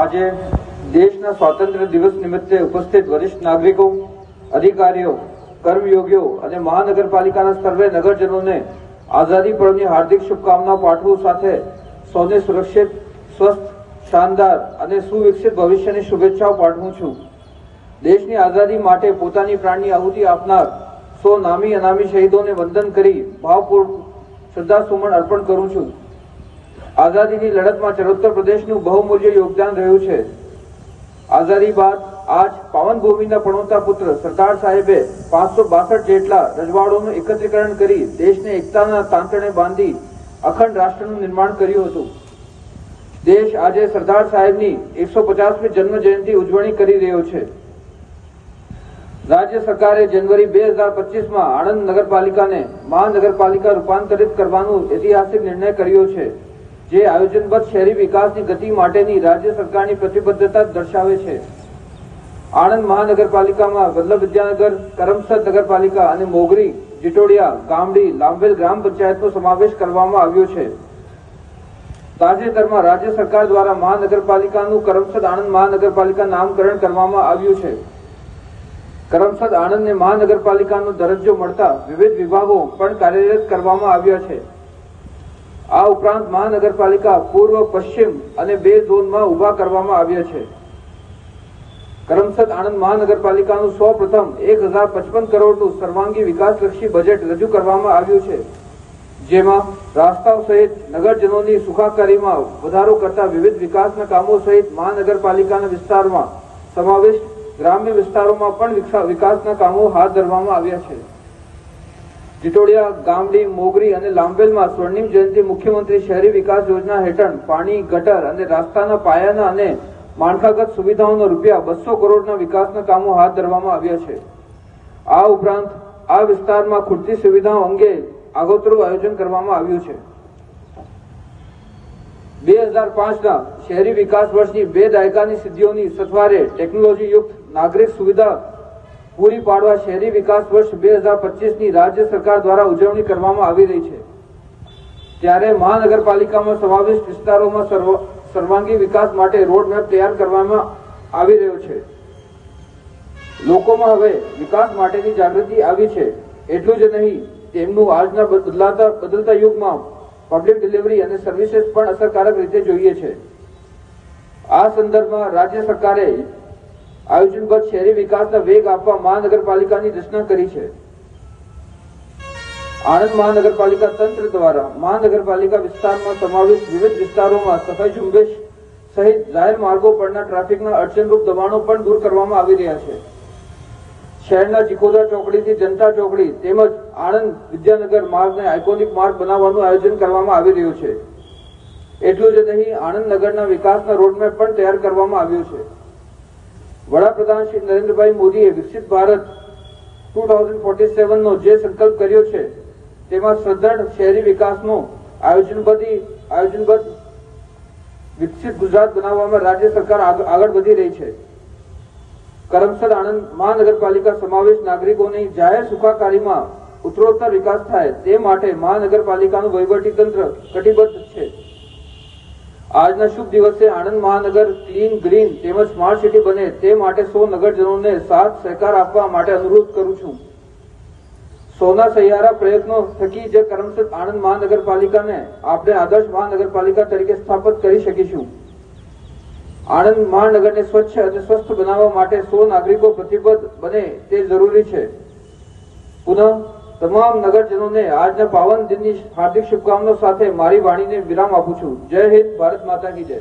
આજે દેશના સ્વાતંત્ર્ય દિવસ નિમિત્તે ઉપસ્થિત વરિષ્ઠ નાગરિકો, અધિકારીઓ, કર્મયોગીઓ અને મહાનગરપાલિકાના સર્વે નગરજનોને આઝાદી પર્વની હાર્દિક શુભકામના પાઠવું સાથે સૌને સુરક્ષિત, સ્વસ્થ, શાનદાર અને સુવિકસિત ભવિષ્યની શુભેચ્છાઓ પાઠવું છું. દેશની આઝાદી માટે પોતાની પ્રાણની આહુતિ આપનાર સો નામી અનામી શહીદોને વંદન કરી ભાવપૂર્વક શ્રદ્ધાસુમન અર્પણ કરું છું. આઝાદીની લડતમાં ચરોત્તર પ્રદેશનું બહુમૂલ્ય યોગદાન રહ્યું છે. આઝાદી બાદ આજ પાવન ભૂમિના પ્રણોતા પુત્ર સરદાર સાહેબે પાંચસો બાસઠ જેટલા રજવાડોનું એકત્રીકરણ કરી દેશને એકતાના તાંતણે બાંધી અખંડ રાષ્ટ્રનું નિર્માણ કર્યું હતું. દેશ આજે સરદાર સાહેબની એકસો પચાસમી જન્મ જયંતિ ઉજવણી કરી રહ્યો છે. રાજ્ય સરકારે જનવરી બે હજાર પચીસમાં આણંદ નગરપાલિકાને મહાનગરપાલિકા રૂપાંતરિત કરવાનો ઐતિહાસિક નિર્ણય કર્યો છે. જે આયોજનબદ્ધ શહેરી વિકાસની ગતિ માટેની રાજ્ય સરકારની પ્રતિબદ્ધતા દર્શાવે છે. આણંદ મહાનગરપાલિકામાં વલ્લભ વિદ્યાનગર, કરમસદ નગરપાલિકા અને મોગરી, જીટોડિયા, ગામડી, લાંબેલ ગ્રામ પંચાયતનો સમાવેશ કરવામાં આવ્યો છે. તાજેતરમાં રાજ્ય સરકાર દ્વારા મહાનગરપાલિકાનું કરમસદ આણંદ મહાનગરપાલિકા નામકરણ કરવામાં આવ્યું છે. કરમસદ આણંદને મહાનગરપાલિકાનો દરજ્જો મળતા વિવિધ વિભાગો પણ કાર્યરત કરવામાં આવ્યા છે. આ ઉપરાંત મહાનગરપાલિકા પૂર્વ, પશ્ચિમ અને બે ઝોનમાં ઊભા કરવામાં આવ્યા છે. કરમસદ આણંદ મહાનગરપાલિકાનું સૌ પ્રથમ એક હજાર પચપન કરોડનું સર્વાંગી વિકાસલક્ષી બજેટ રજૂ કરવામાં આવ્યું છે, જેમાં રાસ્તાઓ સહિત નગરજનોની સુખાકારીમાં વધારો કરતા વિવિધ વિકાસના કામો સહિત મહાનગરપાલિકાના વિસ્તારમાં સમાવિષ્ટ ગ્રામ્ય વિસ્તારોમાં પણ વિકાસના કામો હાથ ધરવામાં આવ્યા છે. જીટોડિયા ગામડી, મોગરી અને લાંબેલમાં સ્વર્ણિમ જયંતિ મુખ્યમંત્રી શહેરી વિકાસ યોજના હેઠળ પાણી, ગટર અને રસ્તાના પાયાના અને માળખાગત સુવિધાઓનો રૂપિયા બસો કરોડના વિકાસના કામો હાથ ધરવામાં આવ્યા છે. આ ઉપરાંત આ વિસ્તારમાં ખૂટતી સુવિધાઓ અંગે આગોતરું આયોજન કરવામાં આવ્યું છે. બે હજાર પાંચના શહેરી વિકાસ વર્ષની બે દાયકાની સિદ્ધિઓની સથવારે ટેકનોલોજી યુક્ત નાગરિક સુવિધા પૂરી પાડવા શહેરી વિકાસ વર્ષ બે હજાર પચીસની રાજ્ય સરકાર દ્વારા ઉજવણી કરવામાં આવી રહી છે. ત્યારે મહાનગરપાલિકામાં સમાવિષ્ટ વિસ્તારોમાં સર્વ- સર્વાંગી વિકાસ માટે રોડ મેપ તૈયાર કરવામાં આવી રહ્યો છે. લોકોમાં હવે વિકાસ માટેની જાગૃતિ આવી છે. એટલું જ નહીં, તેમનું આજના બદલાતા, બદલતા યુગમાં પબ્લિક ડિલિવરી અને સર્વિસીસ પણ અસરકારક રીતે જોઈએ છે. આ સંદર્ભમાં રાજ્ય સરકારે આયોજનબદ્ધ શહેરી વિકાસના વેગ આપવા મહાનગરપાલિકાની રચના કરી છે. આણંદ મહાનગરપાલિકા તંત્ર દ્વારા મહાનગરપાલિકા વિસ્તારમાં સમાવેશ વિવિધ વિસ્તારોમાં સફાઈ ઝુંબેશ સહિત જાહેર માર્ગો પરના ટ્રાફિકના અડચણરૂપ દબાણો પણ દૂર કરવામાં આવી રહ્યા છે. શહેરના ચિખોદા ચોકડીથી જનતા ચોકડી તેમજ આણંદ વિદ્યાનગર માર્ગને આઇકોનિક માર્ગ બનાવવાનું આયોજન કરવામાં આવી રહ્યું છે. એટલું જ નહીં, આણંદ નગરના વિકાસના રોડમેપ પણ તૈયાર કરવામાં આવ્યો છે. વડાપ્રધાન શ્રી નરેન્દ્રભાઈ મોદીએ વિકસિત ભારત ટુ થાઉઝન્ડ ફોર્ટી સેવનનો જે સંકલ્પ કર્યો છે, તેમાં સદ્ધર શહેરી વિકાસનો આયોજનબદ્ધ આયોજનબદ્ધ વિકસિત ગુજરાત બનાવવામાં રાજ્ય સરકાર આગળ વધી રહી છે. કરમસદ આણંદ મહાનગરપાલિકા સમાવેશ નાગરિકોની જાહેર સુખાકારીમાં ઉત્તરોત્તર વિકાસ થાય તે માટે મહાનગરપાલિકાનું વહીવટી તંત્ર કટિબદ્ધ છે. આજના શુભ દિવસે આણંદ મહાનગર ક્લીન ગ્રીન તેમજ સ્માર્ટ સિટી બને તે માટે સૌ નગરજનોને સાથ સહકાર આપવા માટે અનુરોધ કરું છું. સૌના સહિયારા પ્રયત્નો થકી જે કરમસદ આણંદ મહાનગરપાલિકાને આપણે આદર્શ મહાનગરપાલિકા તરીકે સ્થાપિત કરી શકીશું. આણંદ મહાનગરને સ્વચ્છ અને સ્વસ્થ બનાવવા માટે સૌ નાગરિકો પ્રતિબદ્ધ બને તે જરૂરી છે. પુનઃ તમામ નગરજનોને આજના પાવન દિનની હાર્દિક શુભકામનાઓ સાથે મારી વાણીને વિરામ આપું છું. જય હિન્દ, ભારત માતા કી જય.